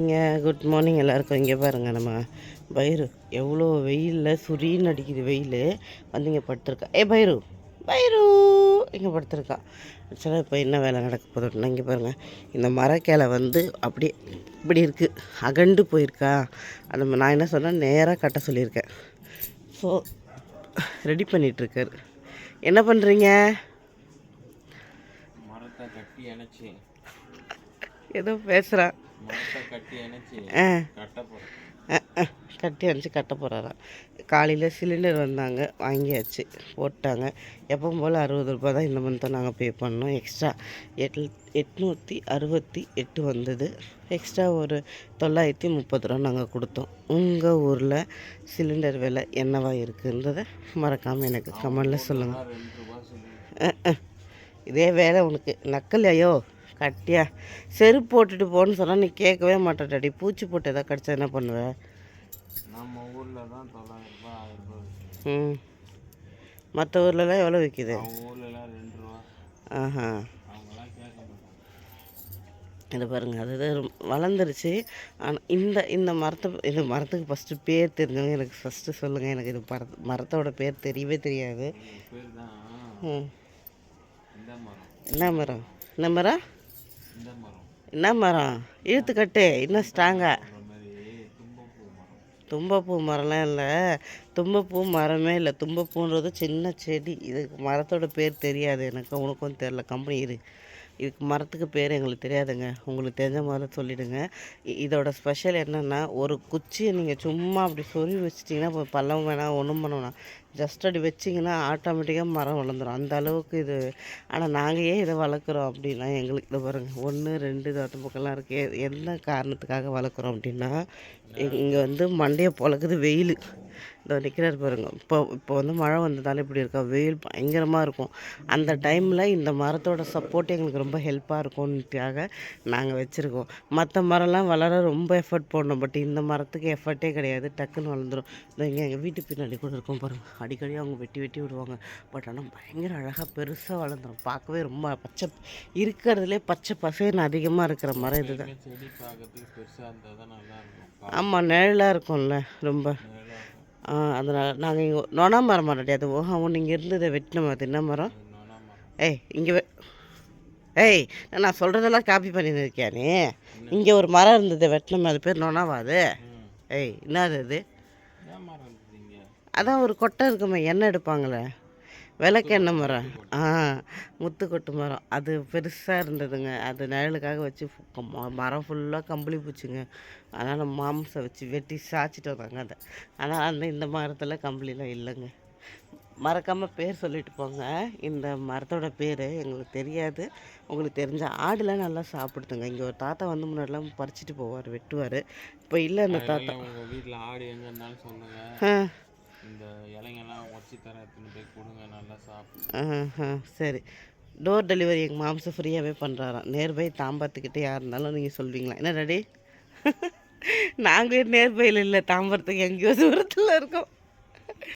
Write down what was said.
இங்கே good morning எல்லாருக்கும். இங்கே பாருங்கள் நம்ம பைரு. எவ்வளோ வெயிலில் சுரீன்னு அடிக்குது வெயில். வந்து இங்கே படுத்துருக்கா. ஏ பைரு. பைரு. இங்கே படுத்துருக்கா. ஆக்சுவலாக இப்போ என்ன வேலை நடக்க போகுது இங்கே பாருங்கள் இந்த மரக்கேலை வந்து அப்படியே இப்படி இருக்குது அகண்டு போயிருக்கா. அந்த நான் என்ன சொன்னால் நேராக கட்ட சொல்லியிருக்கேன். ஸோ ரெடி பண்ணிகிட்ருக்காரு என்ன பண்ணுறீங்க மரத்தை கட்டி அணைச்சி. ஏதோ பேசுகிறான் கட்டி அணைச்சி கட்ட போகிறாராம் காலையில் சிலிண்டர் வந்தாங்க வாங்கியாச்சு போட்டாங்க. எப்பவும் போல் அறுபது ரூபாய் தான் இந்த மந்த்தை நாங்கள் பே பண்ணோம். எக்ஸ்ட்ரா எட் எட்நூற்றி அறுபத்தி எட்டு வந்தது. எக்ஸ்ட்ரா ஒரு தொள்ளாயிரத்தி முப்பது ரூபா நாங்கள் கொடுத்தோம். உங்கள் ஊரில் சிலிண்டர் விலை என்னவா இருக்குன்றதை மறக்காமல் எனக்கு கமெண்டில் சொல்லுங்கள் ரூபா. இதே வேலை உனக்கு. நக்கலையோ கட்டியா? செருப்பு போட்டுட்டு போன்னு சொன்னால் நீ கேட்கவே மாட்டேடி பூச்சி போட்டு எதாவது கடிச்சா என்ன பண்ணுவேன் நம்ம ஊரில் தான் தொள்ளாயிரம் ரூபாய் ஆயிரம். ம். மற்ற ஊர்லலாம் எவ்வளோ விற்கிது ஊர்லலாம் ரெண்டு ரூபா ஆஹா இது பாருங்க அது வளர்ந்துருச்சு. ஆனால் இந்த இந்த மரத்தை இந்த மரத்துக்கு ஃபஸ்ட்டு பேர் தெரிஞ்சவங்க எனக்கு ஃபஸ்ட்டு சொல்லுங்கள் எனக்கு இது மர மரத்தோட பேர் தெரியவே தெரியாது. என்ன மரம்? என்ன மரம்? என்ன மரம்? இழுத்துக்கட்டு. இன்னும் ஸ்ட்ராங்காக தும்பப்பூ மரம்லாம் இல்லை. தும்பப்பூ மரமே இல்லை. தும்பப்பூன்றது சின்ன செடி. இதுக்கு மரத்தோட பேர் தெரியாது எனக்கு. உனக்கும் தெரில. கம்பெனி இரு. இதுக்கு மரத்துக்கு பேர் எங்களுக்கு தெரியாதுங்க. உங்களுக்கு தெரிஞ்ச மாதிரி சொல்லிவிடுங்க இதோட ஸ்பெஷல் என்னென்னா ஒரு குச்சியை நீங்கள் சும்மா அப்படி சொருவி வச்சிட்டிங்கன்னா இப்போ பள்ளம் வேணாம் ஒன்றும் பண்ண வேணாம். ஜஸ்ட் அப்படி வச்சிங்கன்னா ஆட்டோமேட்டிக்காக மரம் வளர்ந்துடும் அந்த அளவுக்கு இது. ஆனால் நாங்கள் ஏன் இதை வளர்க்குறோம் அப்படின்னா எங்களுக்கு இதை பாருங்கள் ஒன்று ரெண்டு தோட்டம் பக்கம்லாம் இருக்குது என்ன காரணத்துக்காக வளர்க்குறோம் அப்படின்னா இங்கே வந்து மண்டையை பொழக்குது வெயில். இந்த நிற்கிறார் பாருங்க. இப்போ இப்போ வந்து மழை வந்ததால இப்படி இருக்கா? வெயில் பயங்கரமாக இருக்கும். அந்த டைமில் இந்த மரத்தோட சப்போர்ட் எங்களுக்கு ரொம்ப ஹெல்ப்பாக இருக்கும்னுக்காக நாங்கள் வச்சுருக்கோம். மற்ற மரம்லாம் வளர ரொம்ப எஃபர்ட் போடணும். பட் இந்த மரத்துக்கு எஃபர்ட்டே கிடையாது. டக்குன்னு வளர்ந்துரும். இங்கே எங்கள் வீட்டு பின்னாடி கூட இருக்கும் பாருங்கள் அடிக்கடி அவங்க வெட்டி வெட்டி விடுவாங்க. பட் ஆனால் பயங்கர அழகாக பெருசாக வளர்ந்துரும் பார்க்கவே ரொம்ப பச்சை இருக்கிறதுலே பச்சை பசேன்னு அதிகமாக இருக்கிற மரம் இதுதான் ஆமாம் நிழலாக இருக்கும்ல ரொம்ப. அதனால் நாங்கள் இங்கே நொணா மரம் மாட்டாடி அது அவன் இங்கே இருந்ததை வெட்டின அது என்ன மரம்? ஏய் இங்கே ஏய் நான் சொல்கிறதெல்லாம் காப்பி பண்ணின்னு இருக்கியா நீ இங்கே ஒரு மரம் இருந்தது வெட்டினோம் அது பேர் நொனாவா அது? ஏய் என்னது அது அதான் ஒரு கொட்டை இருக்குமே எண்ணெய் எடுப்பாங்களே. விளக்கெண்ணெய் மரம். ஆ முத்துக்கொட்டு மரம். அது பெருசாக இருந்ததுங்க. அது நிழலுக்காக வச்சு மரம் ஃபுல்லாக கம்பளி பூச்சுங்க. அதனால் மாம்சம் வச்சு வெட்டி சாய்ச்சிட்டு வந்தாங்க அதை. ஆனால் அந்த இந்த மரத்தில் கம்பளிலாம் இல்லைங்க. மறக்காமல் பேர் சொல்லிட்டு போங்க. இந்த மரத்தோட பேர் எங்களுக்கு தெரியாது. உங்களுக்கு தெரிஞ்ச ஆடுலாம் நல்லா சாப்பிடுதுங்க. இங்கே ஒரு தாத்தா வந்து முன்னாடிலாம் பறிச்சுட்டு போவார் வெட்டுவார். இப்போ இல்லை அந்த தாத்தா. வீட்டில் ஆடு எங்கே இருந்தாலும் சொல்லுங்கள் ஆ. இந்த இலைங்கெல்லாம் உடச்சி தர எடுத்துன்னு போய் கொடுங்க நல்லா சாப்பிடு. சரி. டோர் டெலிவரி எங்கள் மாம்சம் ஃப்ரீயாகவே பண்ணுறாராம் நேர்பை தாம்பரத்துக்கிட்ட யார் இருந்தாலும் நீங்கள் சொல்வீங்களா? என்ன ரெடி நாங்களே நேர்பையில் இல்லை தாம்பரத்துக்கு எங்கேயோ தூரத்தில் இருக்கோம்.